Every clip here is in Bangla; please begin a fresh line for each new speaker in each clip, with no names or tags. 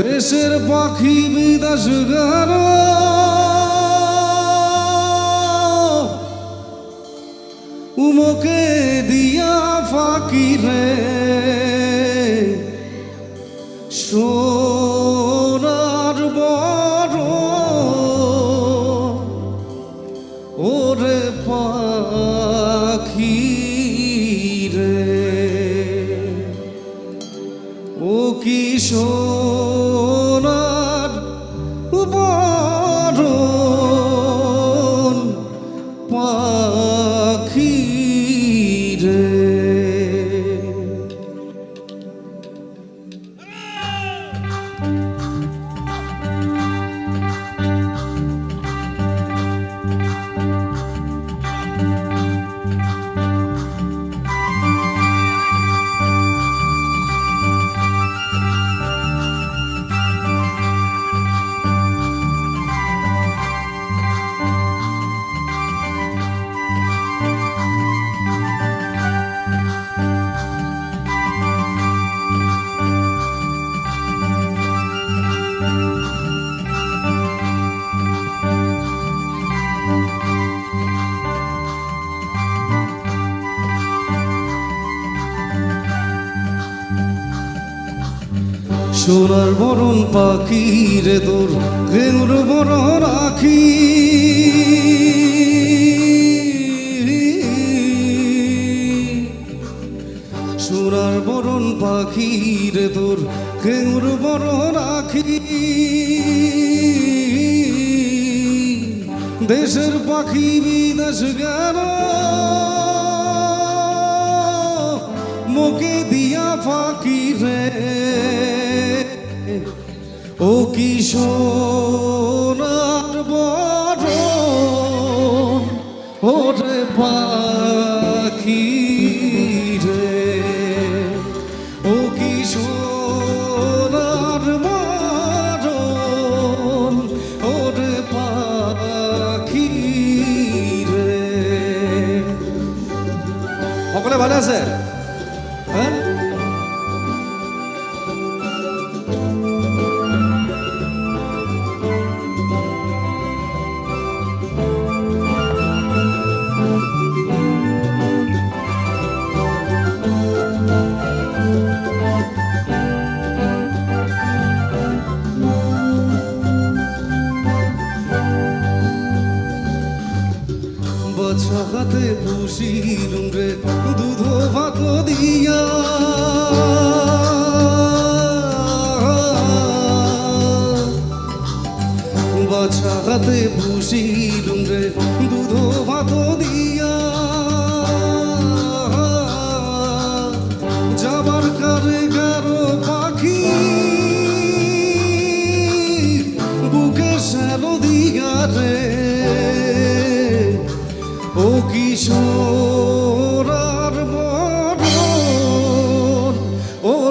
দেশের পাখি বিদেশ গেল উমকে দিয়া ফাঁকি রে। ও সোনার বরণ পাখি রে তোর গেউর বড় রাখি সোনার বরণ পাখি রে তোর গেউর বড় রাখি দেশের পাখি বিদেশ গেল কিশোর বড় ওরে পাখি রে ও কিশোর বড় ওরে পাখি রে। ভালো আছে? হাতে পুষিলুম রে দুধ ভাত দিয়া। বছা হাতে পুষিলুম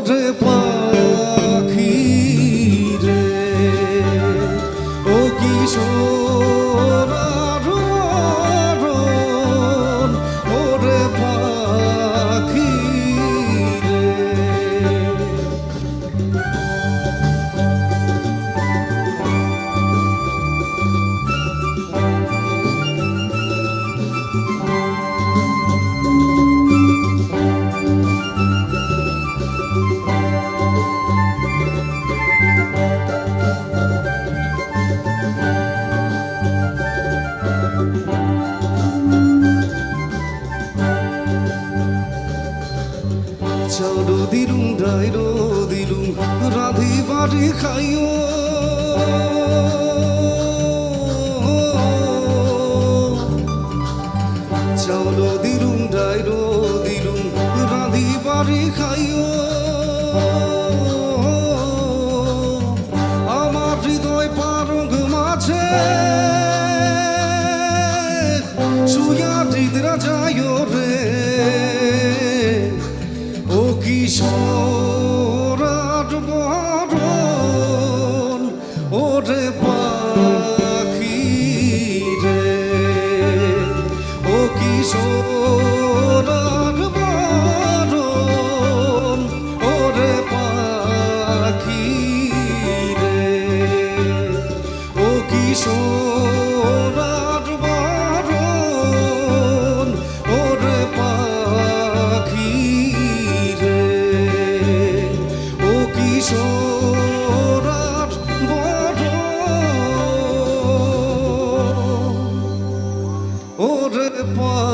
ওরে চলো দিলুম ডাইরো দিলুম রাধি বাড়ি খাইও। চাও দিলুম ডাইরো দিলুম রাধি বাড়ি খাইও। কিশোরার বরণ ওরে পাখি রে। ও কিশোরার বরণ ওরে পাখি রে। ও কিশোর পা পাখি